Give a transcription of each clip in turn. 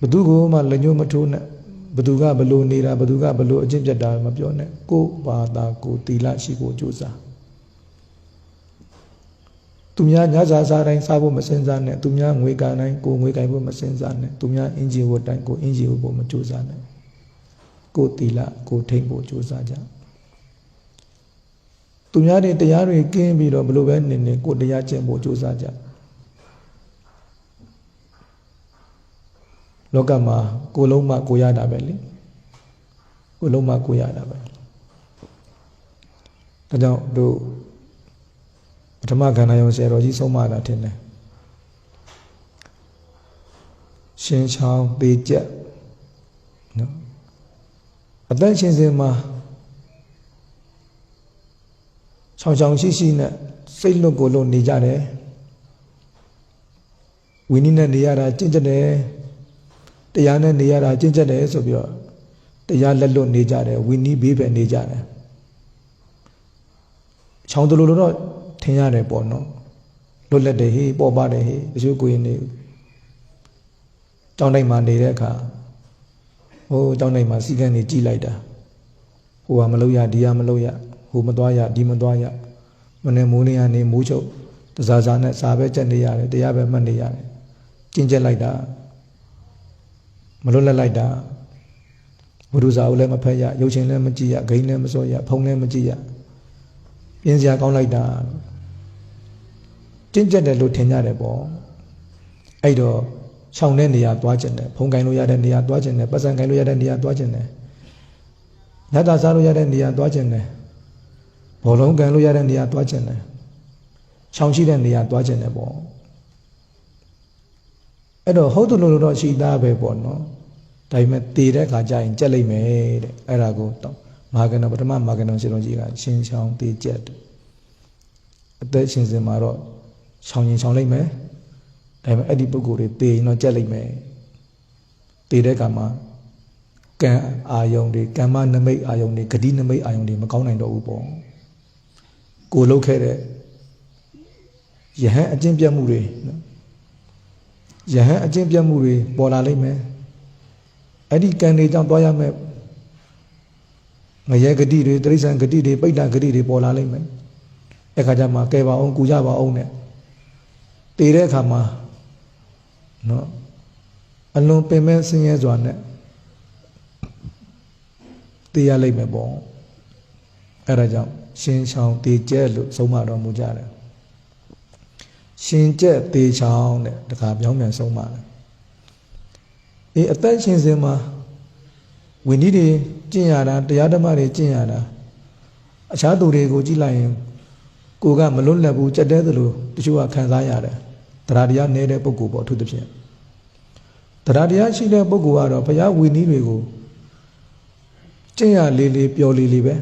ဘသူကိုမှလက်ညှိုးမထိုးနဲ့ဘသူကဘလို့နေတာဘသူကဘလို့အကျင့်ပြတ်တာမပြောနဲ့ကိုယ်ဘာသာကိုယ်တီလရှိဖို့ကြိုးစားသူများညစာစားတိုင်းစားဖို့မစင်စားနဲ့သူများငွေကန်တိုင်းကိုယ်ငွေကန်ဖို့မစင်စားနဲ့သူများအင်ဂျီဝတ်တိုင်းကိုယ်အင်ဂျီဝတ်ဖို့မကြိုးစားနဲ့ကိုယ်တီလကိုယ်ထိမ့်ဖို့ကြိုးစားကြသူများတွေတရားတွေကင်းပြီးတော့ဘလို့ပဲနေနေကိုယ်တရားကျင့်ဖို့ကြိုးစားကြ လောကမှာကိုယ်လုံးမကိုရတာပဲလေကိုယ်လုံးမကိုရတာပဲဒါကြောင့်တို့ပထမခန္ဓာယုံဆရာတော်ကြီးဆုံးမတာထင်တယ်ရှင်ချောင်းသေးချက်နော်အသက်ရှင်စဉ်မှာချောင်ချောင်ရှိရှိနဲ့စိတ်လွတ်ကိုလွတ်နေကြတယ်ဝိနည်းနဲ့နေရတာကျင့်ကြတယ် တရားနဲ့နေရတာကျင့်ကြတယ်ဆိုပြီးတော့တရားလက်လွတ်နေကြတယ်ဝိနည်းဘေးပဲနေကြတယ်ချောင်းတလူလိုတော့ထင်ရတယ်ပေါ့နော်လွတ်လက်တယ်ဟေးပေါ်ပါတယ်ဟေးတချို့ကိုရင်နေတောင်းတိုင်းမှာနေတဲ့အခါဟိုတောင်းတိုင်းမှာစီကံနေကြည်လိုက်တာဟိုကမလို့ရဒီကမလို့ရဟိုမသွားရဒီမသွားရမနေ့မိုးလင်းကနေမိုးချုပ်တစားစားနဲ့စာပဲကြက်နေရတယ်တရားပဲမှတ်နေရတယ်ကျင့်ကြက်လိုက်တာ မလွတ်လက်လိုက်တာဘုရုဇာကိုလည်းမဖက်ရရုပ်ရှင်လည်းမကြည့်ရဂိမ်းလည်းမစောရဖုံလည်းမကြည့်ရပြင်းစရာကောင်းလိုက်တာကျင့်ကြက်တယ်လို့ထင်ကြတယ်ပေါ့အဲ့တော့ခြောင်တဲ့နေရာသွားကျင်တယ်ဖုံကင်လို့ရတဲ့နေရာသွားကျင်တယ်ပတ်စံကင်လို့ရတဲ့နေရာသွားကျင်တယ်ညတာစားလို့ရတဲ့နေရာသွားကျင်တယ်ဘောလုံးကန်လို့ရတဲ့နေရာသွားကျင်တယ်ခြောင်ရှိတဲ့နေရာသွားကျင်တယ်ပေါ့အဲ့တော့ဟုတ်တယ်လို့တော့ရှိသားပဲပေါ့နော် ဒါပေမဲ့တည်တဲ့ခါကျရင်ကြက်လိုက်မယ်တဲ့အဲ့ဒါကိုတော့မာကနပထမမာကနရှင်တော်ကြီးကရှင်းချောင်းတည်ကြက်တယ်အသက်ရှင်စင်မှာတော့ချောင်းရင်ချောင်းလိုက်မယ်ဒါပေမဲ့အဲ့ဒီပုဂ္ဂိုလ်တွေတည်ရင်တော့ကြက်လိုက်မယ်တည်တဲ့ခါမှာကံအာယုန်တွေကမ္မနမိတ်အာယုန်တွေဂတိနမိတ်အာယုန်တွေမကောင်းနိုင်တော့ဘူးပေါ့ကိုလှုပ်ခဲ့တဲ့ယဟန်အကျင့်ပြတ်မှုတွေနော်ယဟန်အကျင့်ပြတ်မှုတွေပေါ်လာလိမ့်မယ် အဲ့ဒီကံတွေကြောင့်တွားရမယ်ငရဲဂတိတွေတိရစ္ဆာန်ဂတိတွေပိဋ္ဌဂတိတွေပေါ်လာလိမ့်မယ်အဲ့ခါကျမှကဲပါအောင်ကူကြပါအောင်နဲ့တည်တဲ့အခါမှာနော်အလွန်ပင်မဲ့ဆင်းရဲစွာနဲ့တည်ရလိမ့်မယ်ပေါ့အဲ့ဒါကြောင့်ရှင်ချောင်းတည်ကျဲလို့ဆုံးမတော်မူကြတယ်ရှင်ကျက်တေချောင်းတဲ့တခါပြောင်းပြန်ဆုံးပါတယ် အေးအသက်ရှင်စဉ်မှာဝိနည်းတွေကျင့်ရတာတရားဓမ္မတွေကျင့်ရတာအခြားသူတွေကိုကြည့်လိုက်ရင်ကိုကမလွတ်လပ်ဘူးကြက်တဲသလိုတချို့ကခံစားရတယ်တရားတရားနေတဲ့ပုဂ္ဂိုလ်ပေါ့အထူးသဖြင့်တရားတရားရှိတဲ့ပုဂ္ဂိုလ်ကတော့ဘုရားဝိနည်းတွေကိုကျင့်ရလေးလေးပျော်လေးလေးပဲ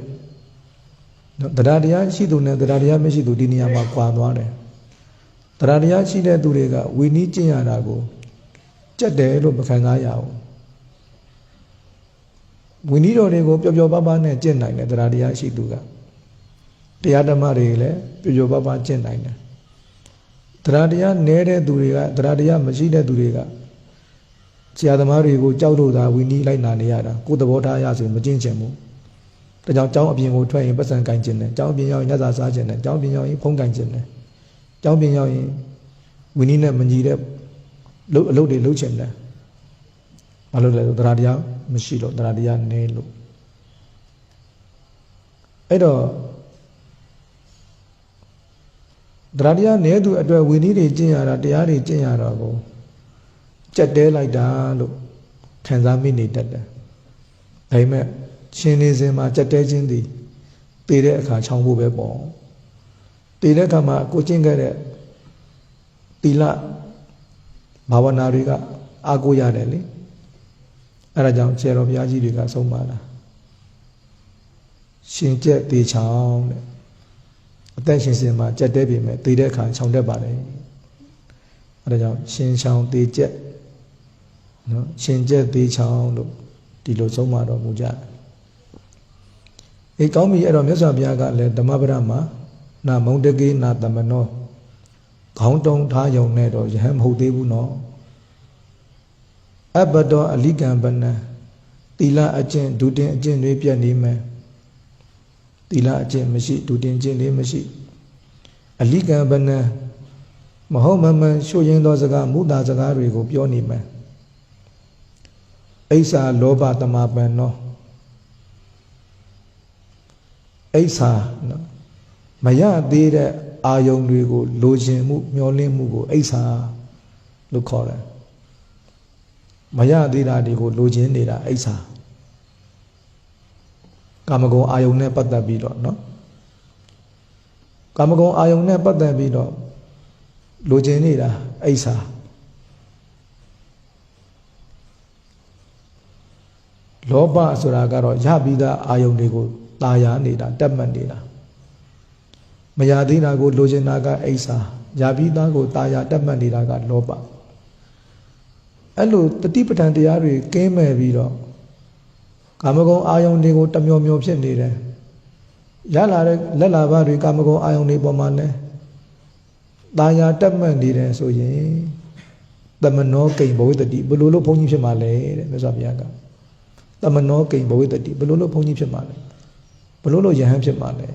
နော်တရားတရားရှိသူနဲ့တရားတရားမရှိသူဒီနေရာမှာကွာသွားတယ်တရားတရားရှိတဲ့သူတွေကဝီနည်းကျင့်ရတာကို ကြက်တယ်လို့မခံစားရဘူးဝီနည်းတော်တွေကိုပျော်ပျော်ပါးပါးနဲ့ကျင့်နိုင်တယ်တရားတရားရှိသူကတရားဓမ္မတွေလည်းပျော်ပျော်ပါးပါးကျင့်နိုင်တယ်တရားတရားနဲတဲ့သူတွေကတရားတရားမရှိတဲ့သူတွေကဆရာသမားတွေကိုကြောက်လို့သာဝီနည်းလိုက်နာနေရတာကိုယ်သဘောထားရဆိုမကျင့်ချင်ဘူးဒါကြောင့်ကျောင်းအပြင်ကိုထွက်ရင်ပတ်စံကင်ကျင်တယ်ကျောင်းအပြင်ရောက်ရင်ညစာစားကျင်တယ်ကျောင်းအပြင်ရောက်ရင်ဖုံးကင်ကျင်တယ်ကျောင်းပြင်ရောက်ရင်ဝီနည်းနဲ့မညီတဲ့ လှုပ်အလုပ်တွေလှုပ်ချင်တယ်ဘာလို့လဲဆိုတရားတရားမရှိလို့တရားတရားနည်းလို့အဲ့တော့တရားတရားနည်းသူအတွက်ဝီနည်းတွေကျင့်ရတာတရားတွေကျင့်ရတာကိုကြက်တဲလိုက်တာလို့ခံစားမိနေတတ်တယ်ဒါပေမဲ့ရှင်နေစဉ်မှာကြက်တဲခြင်းသည်တည်တဲ့အခါချောင်းဖို့ပဲပေါ့တည်တဲ့အခါမှာကိုကျင့်ခဲ့တဲ့သီလ ဘာဝနာတွေကအာကိုရတယ်လေအဲဒါကြောင့်ခြေတော်ဘုရားကြီးတွေကဆုံးပါလားရှင်ကျက်တေချောင်းတဲ့အသက်ရှင်စင်မှာကြက်တဲပြီမဲ့တည်တဲ့အခါခြောင်တတ်ပါတယ်အဲဒါကြောင့်ရှင်ချောင်းတေကျက်နော်ရှင်ကျက်တေချောင်းလို့ဒီလိုဆုံးမတော်မူကြတယ်အေးကောင်းပြီအဲ့တော့မြတ်စွာဘုရားကလည်းဓမ္မပဒမှာနာမုံတကေနာတမနော ခေါင်းတုံထားယုံနဲ့တော့ယဟန်မဟုတ်သေးဘူးနော်အဘတောအလိကံပနံသီလအကျင့်ဒုတင်အကျင့်တွေပြတ်နေမယ်သီလအကျင့်မရှိဒုတင်ကျင့်တွေမရှိအလိကံပနံမဟုတ်မမှန်ရှုရင်းသောစကားမုတာစကားတွေကိုပြောနေမယ်အိဆာလောဘတမပန်နောအိဆာနော်မရသေးတဲ့ အာယုန်တွေကိုလိုချင်မှုမျောလင့်မှုကိုအိဆာလို့ခေါ်တယ်မရသေးတာတွေကိုလိုချင်နေတာအိဆာကာမဂုဏ်အာယုန်နဲ့ပတ်သက်ပြီးတော့နော်ကာမဂုဏ်အာယုန်နဲ့ပတ်သက်ပြီးတော့လိုချင်နေတာအိဆာလောဘဆိုတာကတော့ရပြီးသားအာယုန်တွေကိုตาရနေတာတက်မှတ်နေတာ မရသေးတာကိုလိုချင်တာကအိဆာရပြီးသားကိုตาရတက်မှတ်နေတာကလောဘအဲ့လိုတတိပဋ္ဌာန်တရားတွေကင်းမဲ့ပြီးတော့ကာမဂုဏ်အာယုန်တွေကိုတမျောမျောဖြစ်နေတယ်ရလာတဲ့လက်လာဘတွေကာမဂုဏ်အာယုန်တွေပေါ်မှာလဲตาရတက်မှတ်နေတယ်ဆိုရင်တမနောကိဘဝိတ္တိဘယ်လိုလုပ်ဘုန်းကြီးဖြစ်မှာလဲတဲ့မြတ်စွာဘုရားကတမနောကိဘဝိတ္တိဘယ်လိုလုပ်ဘုန်းကြီးဖြစ်မှာလဲဘယ်လိုလုပ်ယဟန်ဖြစ်မှာလဲ